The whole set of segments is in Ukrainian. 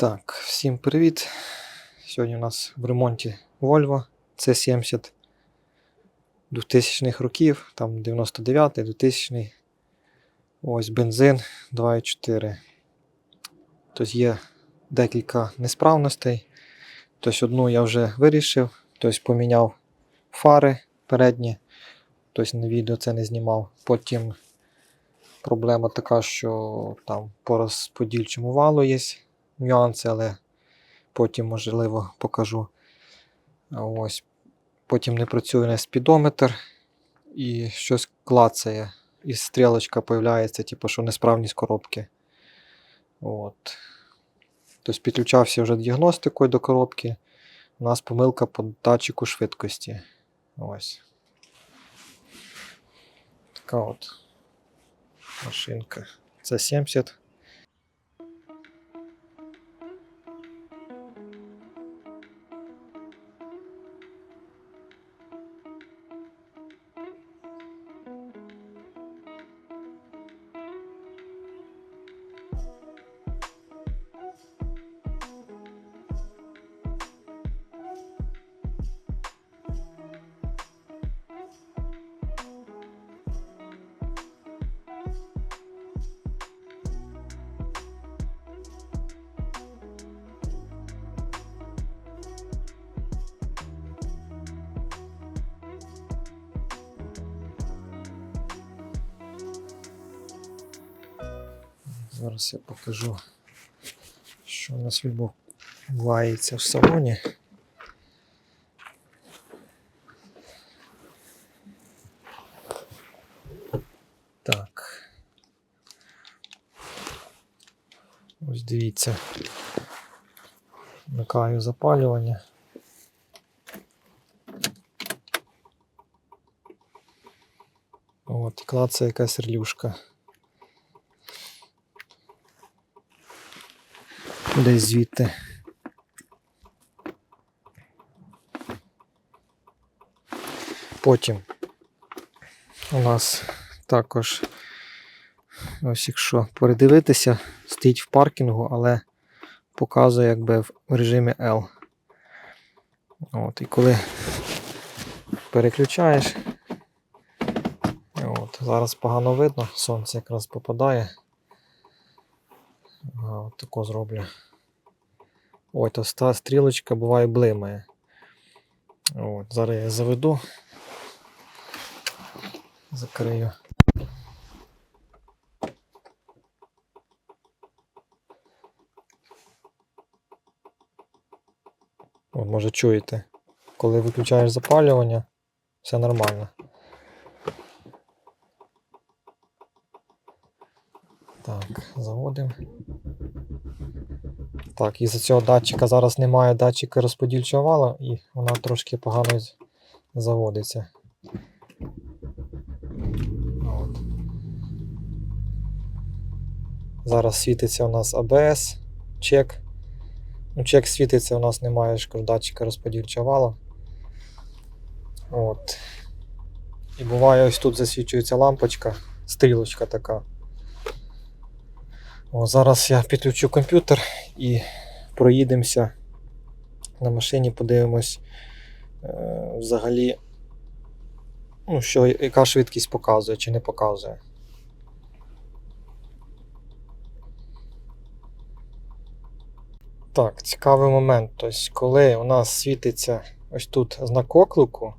Так, всім привіт. Сьогодні у нас в ремонті Volvo C70 2000-х років, там 99-й, 2000-й. Ось бензин 2.4. Тобто є декілька несправностей. Тобто одну я вже вирішив, тобто поміняв фари передні, тобто на відео це не знімав. Потім проблема така, що там по розподільчому валу є нюанси, але потім, можливо, покажу. Ось. Потім не працює на спідометр і щось клацає. І стрілочка появляється, типу, що несправність коробки. От. Тобто підключався вже діагностикою до коробки. У нас помилка по датчику швидкості. Ось. Така от машинка. Це 70. Зараз я покажу, що у нас відбувається в салоні. Так. Ось дивіться. Вмикаю запалювання. От, клацає якась релюшка. Десь звідти. Потім у нас також, ось якщо передивитися, стоїть в паркінгу, але показує якби в режимі L. От, і коли переключаєш, от, зараз погано видно, сонце якраз попадає. Ага, от тако зроблю. Ой, то ста стрілочка буває блимає. От, зараз я заведу. Закрию. От, може чуєте, коли виключаєш запалювання, все нормально. Так, заводимо. Так, із-за цього датчика зараз немає датчика розподільчого вала і вона трошки погано заводиться. От. Зараз світиться у нас ABS, чек. Ну, чек світиться, у нас немає датчика розподільчого вала. От. І буває ось тут засвічується лампочка, стрілочка така. О, зараз я підключу комп'ютер і проїдемося на машині, подивимось е, взагалі, ну, що, яка швидкість показує чи не показує. Так, цікавий момент. Тобто, коли у нас світиться ось тут знак оклику,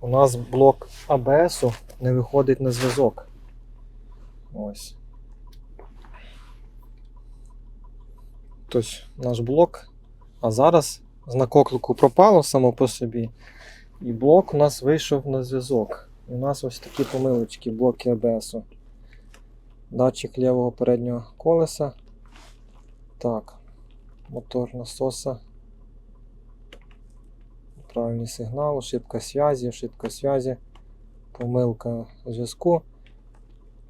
у нас блок АБС не виходить на зв'язок. Ось. Тобто наш блок. А зараз знак оклику пропало само по собі. І блок у нас вийшов на зв'язок. І у нас ось такі помилочки, блоки АБС. Датчик лівого переднього колеса. Так. Мотор насоса. Правильний сигнал, ошибка зв'язі, ошибка зв'язі, помилка зв'язку.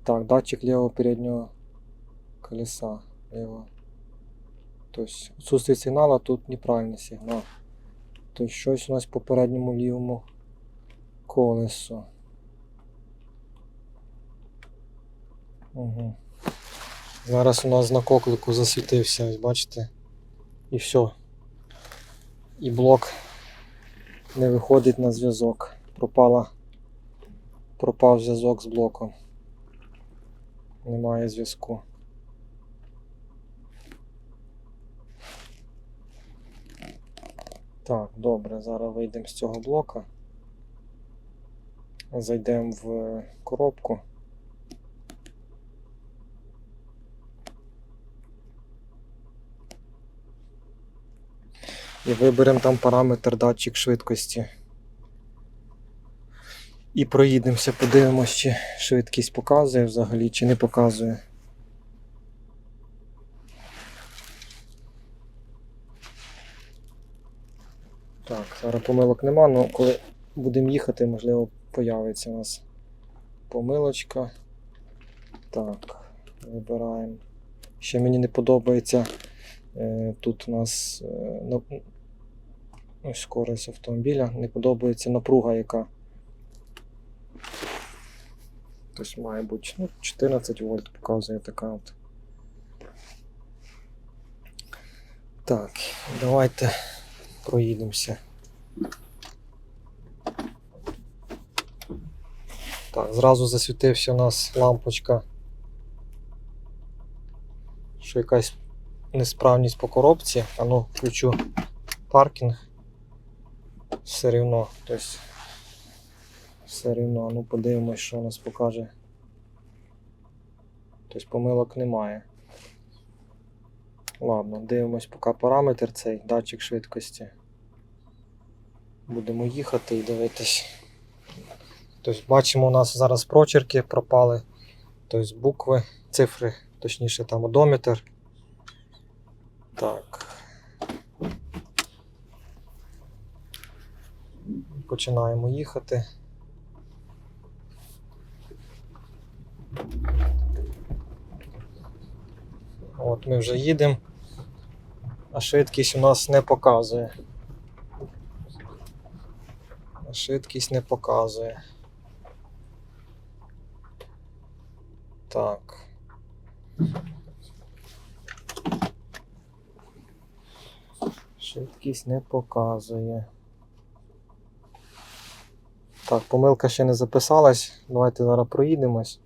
Так, датчик лівого переднього колеса. Лівого. То есть отсутствие сигнала, тут неправильний сигнал. Тобто щось у нас по передньому лівому колесу. Угу. Зараз у нас знак оклику засвітився, бачите? І все. І блок не виходить на зв'язок. Пропала, пропав зв'язок з блоком. Немає зв'язку. Так, добре, зараз вийдемо з цього блока. Зайдемо в коробку. І виберемо там параметр датчик швидкості. І проїдемося, подивимося, чи швидкість показує взагалі, чи не показує. Так, зараз помилок нема, але коли будемо їхати, можливо, появиться у нас помилочка. Так, вибираємо. Ще мені не подобається. е, Тут у нас е, ось скорість автомобіля, не подобається напруга, яка. Тобто має бути ну, 14 вольт показує така от. Так, давайте проїдемося. Так, зразу засвітився у нас лампочка. Що якась несправність по коробці. А ну, включу паркінг. Все рівно. Тобто, все рівно. Ну подивимось, що у нас покаже. Тобто помилок немає. Ладно, дивимось поки параметр цей, датчик швидкості. Будемо їхати і дивитись. Тобто бачимо, у нас зараз прочерки пропали. Тобто букви, цифри, точніше там одометр. Так. Починаємо їхати. От ми вже їдемо, а швидкість у нас не показує. Швидкість не показує. Так. Швидкість не показує. Так, помилка ще не записалась. Давайте зараз проїдемось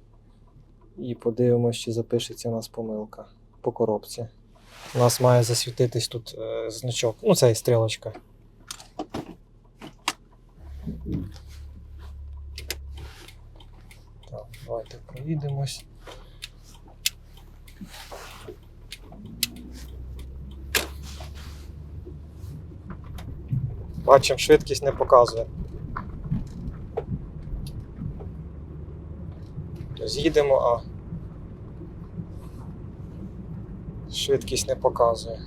і подивимось, чи запишеться у нас помилка по коробці. У нас має засвітитись тут е, значок. Ну, це і стрілочка. Так, давайте проїдемось. Бачимо, швидкість не показує. Тобто їдемо, а швидкість не показує.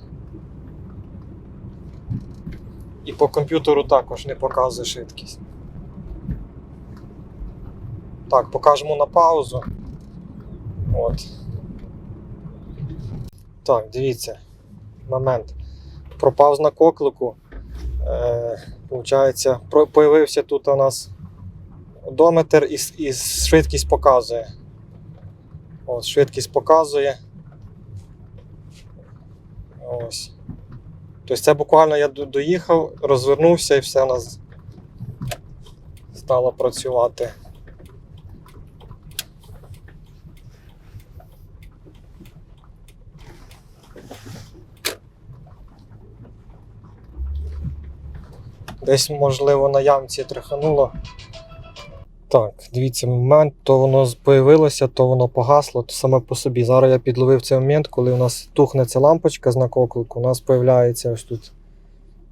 І по комп'ютеру також не показує швидкість. Так, покажемо на паузу. От. Так, дивіться. Момент. Пропав знак оклику. Е, Получається, появився тут у нас одометр і, і швидкість показує. От, швидкість показує. Ось. Тобто це буквально я доїхав, розвернувся і все у нас стало працювати. Десь, можливо, на ямці тряхануло. Так, дивіться, момент, то воно появилося, то воно погасло, то саме по собі. Зараз я підловив цей момент, коли у нас тухне ця лампочка знак оклику, у нас з'являється ось тут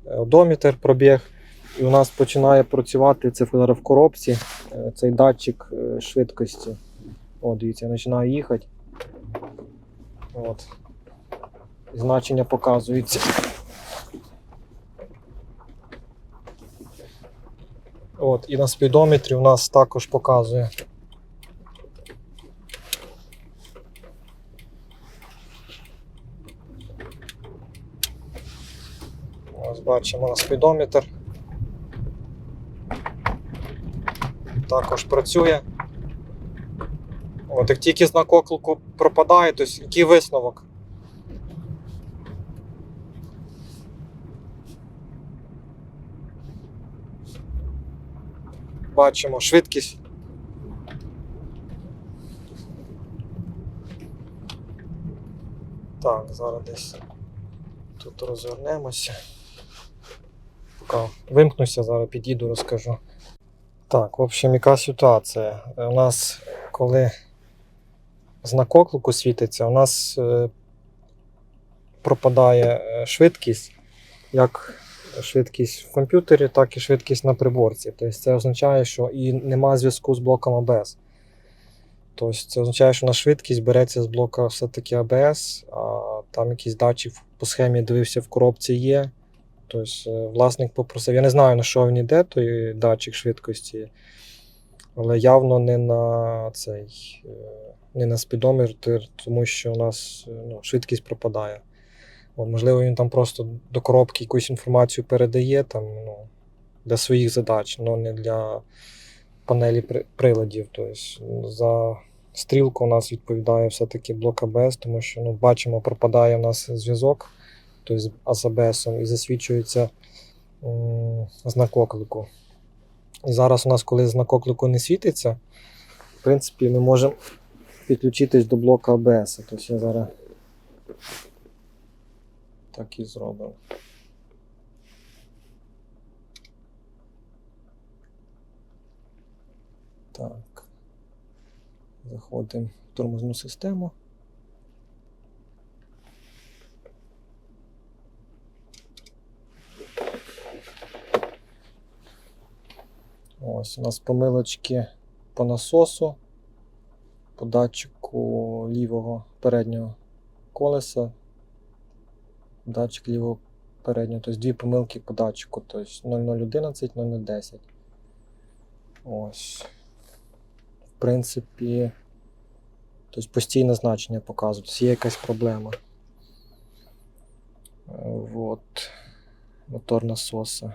е, одометр, пробіг, і у нас починає працювати це зараз в коробці, е, цей датчик е, швидкості. О, дивіться, я починаю їхати. От. Значення показується. От, і на спідометрі у нас також показує. Ось бачимо на спідометр. Також працює. От, як тільки знак оклику пропадає, то який висновок? Бачимо швидкість. Так, зараз десь тут розвернемося. Поки вимкнуся, зараз підійду, розкажу. Так, в общем, яка ситуація? У нас, коли знак оклику світиться, у нас е, пропадає е, швидкість, як швидкість в комп'ютері, так і швидкість на приборці. Тобто це означає, що і нема зв'язку з блоком ABS. Тобто це означає, що на швидкість береться з блока все-таки ABS, а там якийсь датчик по схемі дивився в коробці є. Тобто е, власник попросив. Я не знаю, на що він йде, той датчик швидкості, але явно не на цей, е, не на спідометр, тому що у нас е, ну, швидкість пропадає. От, можливо, він там просто до коробки якусь інформацію передає там, ну, для своїх задач, але не для панелі при- приладів. Тобто за стрілку у нас відповідає все-таки блок ABS, тому що ну, бачимо, пропадає у нас зв'язок тобто з ABS і засвідчується м, знак оклику. І зараз у нас, коли знак оклику не світиться, в принципі, ми можемо підключитись до блока ABS. Тобто я зараз так і зробимо. Так. Заходимо в тормозну систему. Ось у нас помилочки по насосу, по датчику лівого переднього колеса, датчик лівого переднього, тобто дві помилки по датчику, тобто 0011, 0010. Ось. В принципі, тобто постійне значення показують, тобто є якась проблема. От. Вот. Мотор насоса.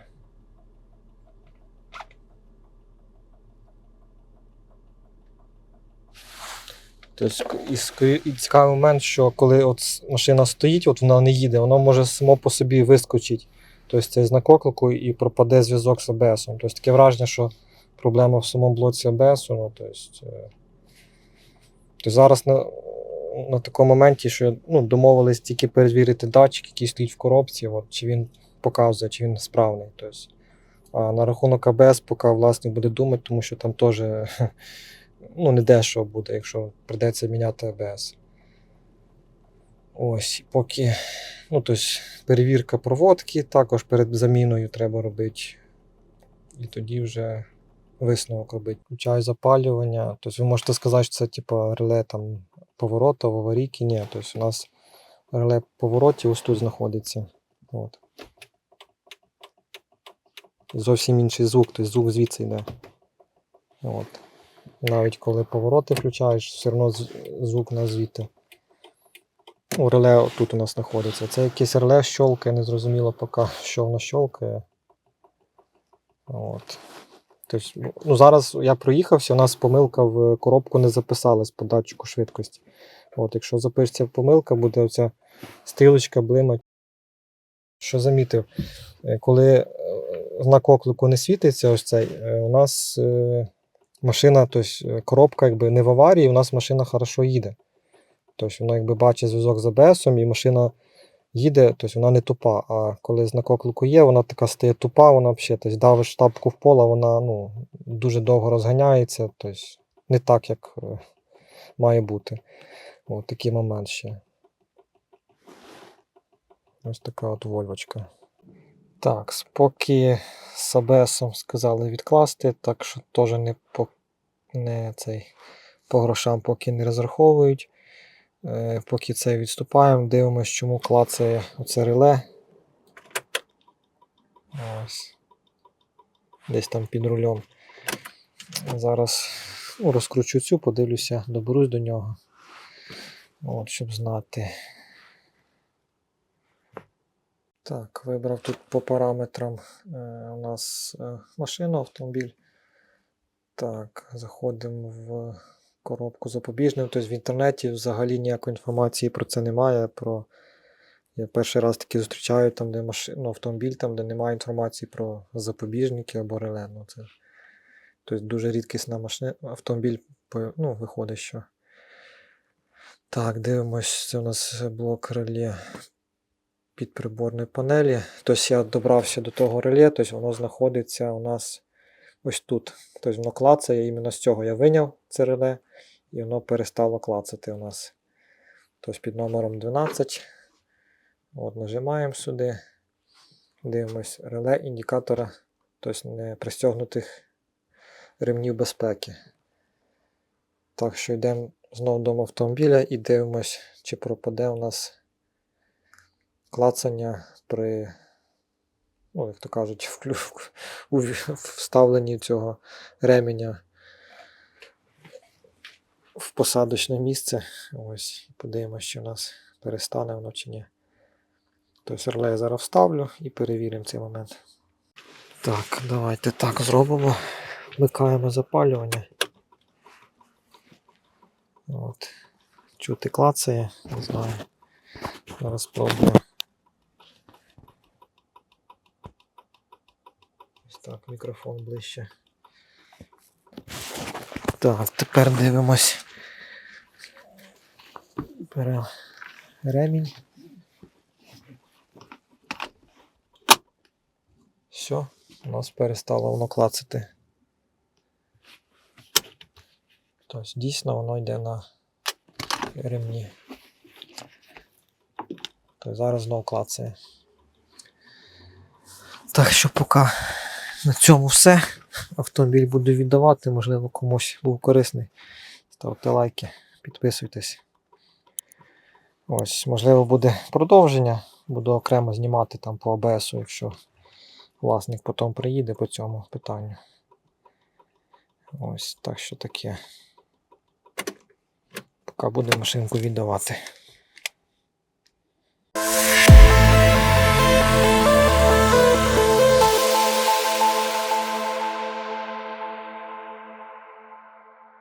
Тобто, і, цікавий момент, що коли от машина стоїть, от вона не їде, воно може само по собі вискочити. Тобто цей знак оклику і пропаде зв'язок з АБС. Тобто таке враження, що проблема в самому блоці АБС. Ну, тобто, е, зараз на, на такому моменті, що ну, домовились тільки перевірити датчик, який стоїть в коробці, от, чи він показує, чи він справний. Тобто, а на рахунок АБС, поки власник буде думати, тому що там теж ну, не дешево буде, якщо прийдеться міняти АБС. Ось, поки ну, тобто, перевірка проводки, також перед заміною треба робити. І тоді вже висновок робити. Включаю запалювання. Тобто ви можете сказати, що це типу, реле там, повороту, в аварійки. Ні, тобто у нас реле поворотів ось тут знаходиться. От. Зовсім інший звук, тобто звук звідси йде. От. Навіть коли повороти включаєш, все одно звук на звідти. Ну, реле тут у нас знаходиться. Це якесь реле щолкає, незрозуміло поки, що воно щолкає. От. Тобто, ну, зараз я проїхався, у нас помилка в коробку не записалась по датчику швидкості. От, якщо запишеться помилка, буде оця стрілочка блимать. Що замітив, Е, коли е, знак оклику не світиться, ось цей, е, у нас машина, тобто коробка якби не в аварії, у нас машина хорошо їде. Тобто вона якби бачить зв'язок з АБС, і машина їде, тобто вона не тупа. А коли знак оклику є, вона така стає тупа, вона взагалі, тобто давиш тапку в поле, вона ну, дуже довго розганяється, тобто не так, як е, має бути. От такий момент ще. Ось така от вольвочка. Так, поки з АБСом сказали відкласти, так що теж не по, не цей, по грошам поки не розраховують. Е, поки це відступаємо, дивимося, чому клацає оце реле. Ось. Десь там під рулем. Зараз ну, розкручу цю, подивлюся, доберусь до нього. От, щоб знати. Так, вибрав тут по параметрам е, у нас е, машину, автомобіль. Так, заходимо в коробку запобіжним. Тобто в інтернеті взагалі ніякої інформації про це немає. Про... Я перший раз таки зустрічаю там, де машин... ну, автомобіль, там, де немає інформації про запобіжники або реле. Ну, це Тобто дуже рідкісна машина, автомобіль ну, виходить, що. Так, дивимось, це у нас блок реле під приборної панелі. Тобто я добрався до того реле, тобто воно знаходиться у нас ось тут. Тобто воно клацає, іменно з цього я виняв це реле, і воно перестало клацати у нас. Тобто під номером 12. От, нажимаємо сюди. Дивимось реле індикатора, тобто не пристягнутих ремнів безпеки. Так що йдемо знову до автомобіля і дивимось, чи пропаде у нас клацання при, ну, як то кажуть, у вставленні цього ременя в посадочне місце. Ось, подивимось, чи у нас перестане воно чи ні. Тобто реле я зараз вставлю і перевіримо цей момент. Так, давайте так зробимо. Вмикаємо запалювання. От. Чути клацає, не знаю. Зараз спробую. Ось так, мікрофон ближче. Так, тепер дивимось. Беремо ремінь. Все, у нас перестало воно клацати. Тобто дійсно воно йде на ремні. Тобто зараз знову клацає. Так що поки на цьому все. Автомобіль буду віддавати, можливо, комусь був корисний. Ставте лайки, підписуйтесь. Ось, можливо, буде продовження. Буду окремо знімати там по АБС, якщо власник потім приїде по цьому питанню. Ось так що таке. Поки буду машинку віддавати.